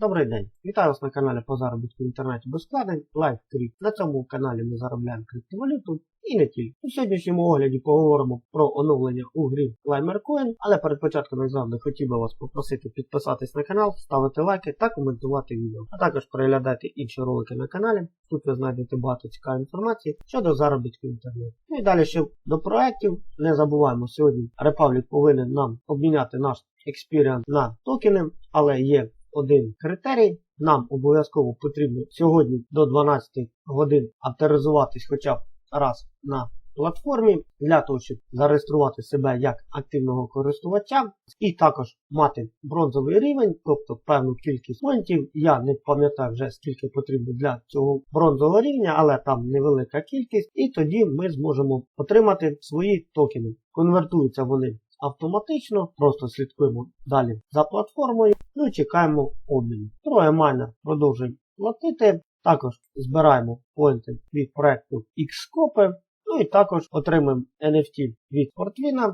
Добрий день! Вітаю вас на каналі по заробітку в інтернеті без вкладень LiveCrypt. На цьому каналі ми заробляємо криптовалюту і не тільки. У сьогоднішньому огляді поговоримо про оновлення у грі LimerCoin, але перед початком як завжди хотів би вас попросити підписатись на канал, ставити лайки та коментувати відео. А також переглядайте інші ролики на каналі. Тут ви знайдете багато цікавої інформації щодо заробітку в інтернеті. Ну і далі ще до проєктів. Не забуваємо, сьогодні Republic повинен нам обміняти наш Experience на токени, але є один критерій. Нам обов'язково потрібно сьогодні до 12 годин авторизуватись хоча б раз на платформі для того, щоб зареєструвати себе як активного користувача, і також мати бронзовий рівень, тобто певну кількість понтів. Я не пам'ятаю вже скільки потрібно для цього бронзового рівня, але там невелика кількість, і тоді ми зможемо отримати свої токени. Конвертуються вони автоматично, просто слідкуємо далі за платформою, ну і чекаємо обміну. Троє майнер продовжує платити. Також збираємо поінти від проекту Xscope, ну і також отримуємо NFT від Portvina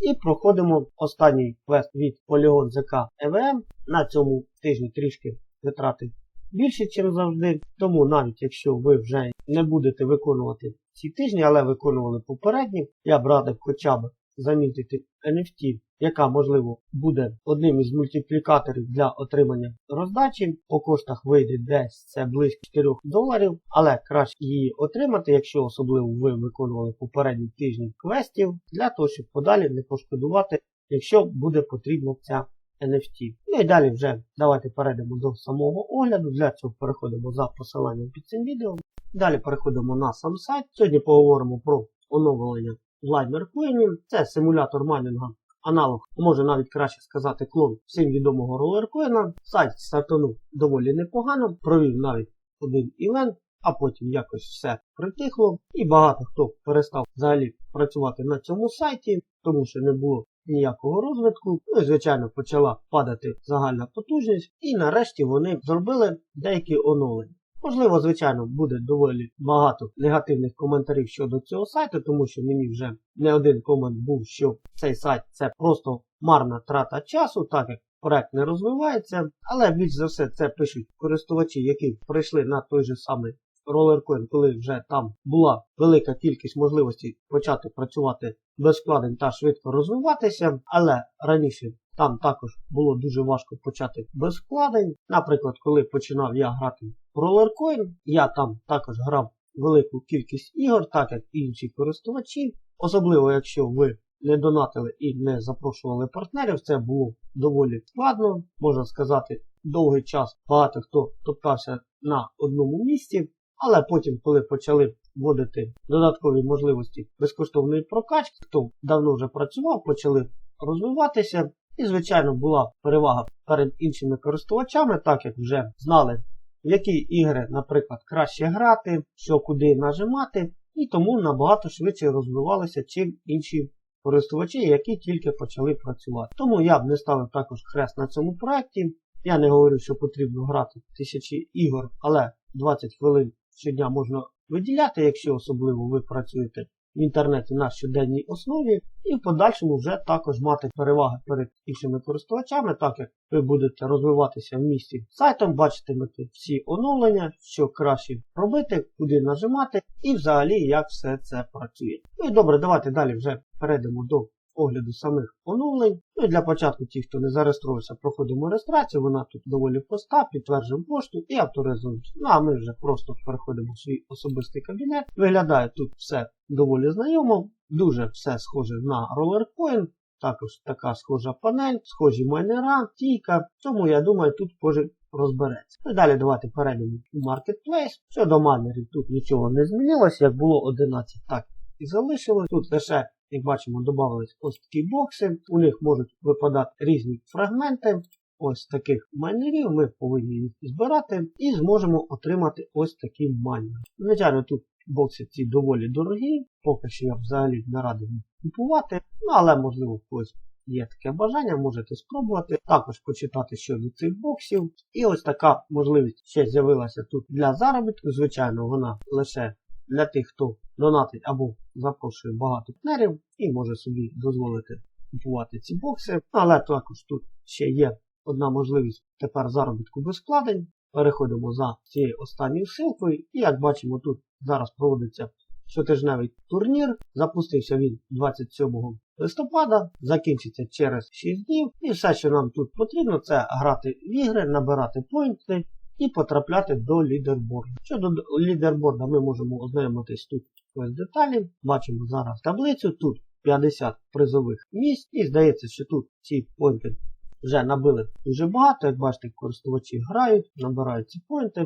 і проходимо останній квест від Polygon ZK EVM. На цьому тижні трішки витрати більше, ніж завжди. Тому навіть якщо ви вже не будете виконувати ці тижні, але виконували попередні, я б радив хоча б замітити NFT, яка, можливо, буде одним із мультиплікаторів для отримання роздачі. По коштах вийде десь це близько 4 доларів, але краще її отримати, якщо особливо ви виконували попередні тижні квестів, для того, щоб подалі не пошкодувати, якщо буде потрібна ця NFT. Ну і далі вже давайте перейдемо до самого огляду. Для цього переходимо за посиланням під цим відео. Далі переходимо на сам сайт. Сьогодні поговоримо про оновлення LimeRcoin. Це симулятор майнінга, аналог, може навіть краще сказати, клон всім відомого ролеркоїна. Сайт стартанув доволі непогано, провів навіть один івент, а потім якось все притихло. І багато хто перестав взагалі працювати на цьому сайті, тому що не було ніякого розвитку. Ну і, звичайно, почала падати загальна потужність. І нарешті вони зробили деякі оновлення. Можливо, звичайно, буде доволі багато негативних коментарів щодо цього сайту, тому що мені вже не один комент був, що цей сайт це просто марна трата часу, так як проект не розвивається. Але більш за все це пишуть користувачі, які прийшли на той же самий ролеркоін, коли вже там була велика кількість можливостей почати працювати без вкладень та швидко розвиватися. Але раніше там також було дуже важко почати без вкладень. Наприклад, коли починав я грати в Rollercoin, я там також грав велику кількість ігор, так як і інші користувачі. Особливо, якщо ви не донатили і не запрошували партнерів, це було доволі складно. Можна сказати, довгий час багато хто топтався на одному місці. Але потім, коли почали вводити додаткові можливості безкоштовної прокачки, хто давно вже працював, почали розвиватися. І, звичайно, була перевага перед іншими користувачами, так як вже знали, в які ігри, наприклад, краще грати, що куди нажимати, і тому набагато швидше розвивалися, чим інші користувачі, які тільки почали працювати. Тому я б не ставив також хрест на цьому проєкті. Я не говорю, що потрібно грати тисячі ігор, але 20 хвилин щодня можна виділяти, якщо особливо ви працюєте в інтернеті на щоденній основі, і в подальшому вже також мати переваги перед іншими користувачами, так як ви будете розвиватися в місті сайтом, бачитимете всі оновлення, що краще робити, куди нажимати, і взагалі як все це працює. Ну і добре, давайте далі вже перейдемо до огляду самих оновлень. Ну і для початку ті, хто не зареєструвався, проходимо реєстрацію, вона тут доволі проста, підтверджуємо пошту і авторизуємося. Ну а ми вже просто переходимо в свій особистий кабінет. Виглядає тут все доволі знайомо, дуже все схоже на RollerCoin. Також така схожа панель, схожі майнера, тійка. Тому я думаю, тут кожен розбереться. Ну і далі давайте перейдемо у Marketplace. Щодо майнерів тут нічого не змінилося, як було 11, так і залишилось. Тут лише як бачимо, додавались ось такі бокси. У них можуть випадати різні фрагменти. Ось таких майнерів ми повинні їх збирати і зможемо отримати ось такі майнери. Звичайно, тут бокси ці доволі дорогі, поки що я взагалі не радий їх купувати, ну але можливо когось є таке бажання, можете спробувати. Також почитати щодо цих боксів. І ось така можливість ще з'явилася тут для заробітку. Звичайно, вона лише для тих, хто донатить або запрошує багато партнерів і може собі дозволити купувати ці бокси. Але також тут ще є одна можливість тепер заробітку без вкладень. Переходимо за цією останньою ссылкою. І як бачимо, тут зараз проводиться щотижневий турнір. Запустився він 27 листопада, закінчиться через 6 днів. І все, що нам тут потрібно, це грати в ігри, набирати поінти і потрапляти до лідерборду. Щодо лідерборда ми можемо ознайомитись тут ось деталі. Бачимо зараз таблицю. Тут 50 призових місць. І здається, що тут ці поінти вже набили дуже багато. Як бачите, користувачі грають, набирають ці поінти,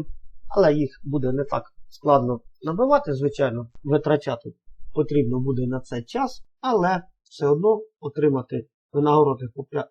але їх буде не так складно набивати, звичайно, витрачати потрібно буде на це час, але все одно отримати винагороди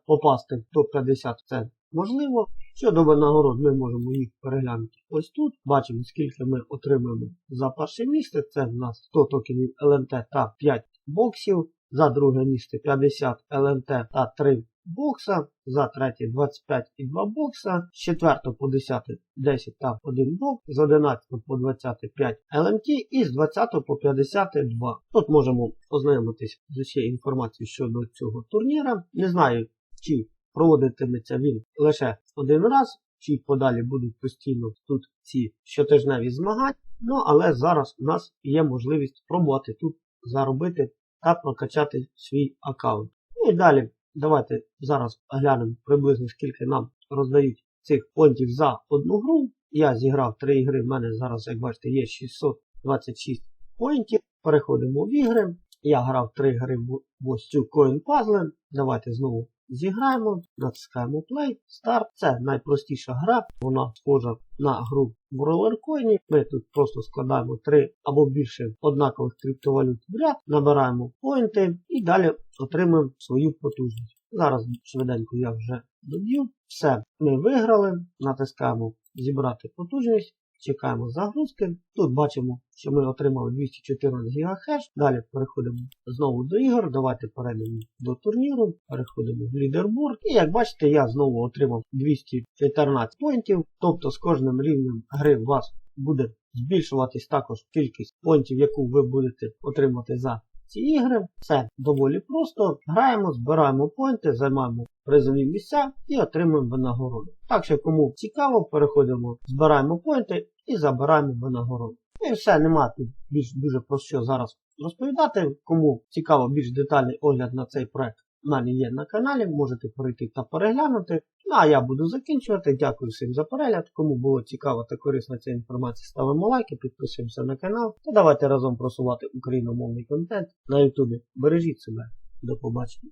попасти в топ-50 це можливо. Щодо винагород, ми можемо їх переглянути ось тут. Бачимо, скільки ми отримуємо за перше місце. Це в нас 100 токенів ЛНТ та 5 боксів. За друге місце 50 ЛНТ та 3 бокса. За третє 25 і 2 бокса. З 4 по 10 10 та 1 бокс. З 11 по 20 5 ЛМТ і з 20 по 50 2. Тут можемо ознайомитись з усією інформацією щодо цього турніра. Не знаю, чи проводитиметься він лише один раз, чи подалі будуть постійно тут ці щотижневі змагання. Ну, але зараз у нас є можливість спробувати тут заробити та прокачати свій аккаунт. Ну і далі давайте зараз глянемо приблизно скільки нам роздають цих понтів за одну гру. Я зіграв 3 ігри, в мене зараз, як бачите, є 626 поінтів. Переходимо в ігри. Я грав 3 гри в ось цю Coin Puzzle. Давайте знову зіграємо, натискаємо Play, Start. Це найпростіша гра, вона схожа на гру в ролеркоїні. Ми тут просто складаємо 3 або більше однакових криптовалют в ряд, набираємо поінти і далі отримуємо свою потужність. Зараз швиденько я вже доб'ю. Все, ми виграли, натискаємо зібрати потужність. Чекаємо загрузки. Тут бачимо, що ми отримали 214 ГГц. Далі переходимо знову до ігор. Давайте перейдемо до турніру. Переходимо в лідерборд. І як бачите, я знову отримав 214 поінтів. Тобто з кожним рівнем гри у вас буде збільшуватись також кількість поінтів, яку ви будете отримати за ці ігри. Це доволі просто. Граємо, збираємо поінти, займаємо призові місця і отримуємо винагороду. Так що кому цікаво, переходимо, збираємо поінти і забираємо винагороду. І все, нема тут більш дуже про що зараз розповідати. Кому цікаво більш детальний огляд на цей проект, мене є на каналі, можете перейти та переглянути. Ну а я буду закінчувати. Дякую всім за перегляд. Кому було цікаво та корисна ця інформація, ставимо лайки, підписуємося на канал та давайте разом просувати україномовний контент на Ютубі. Бережіть себе. До побачення.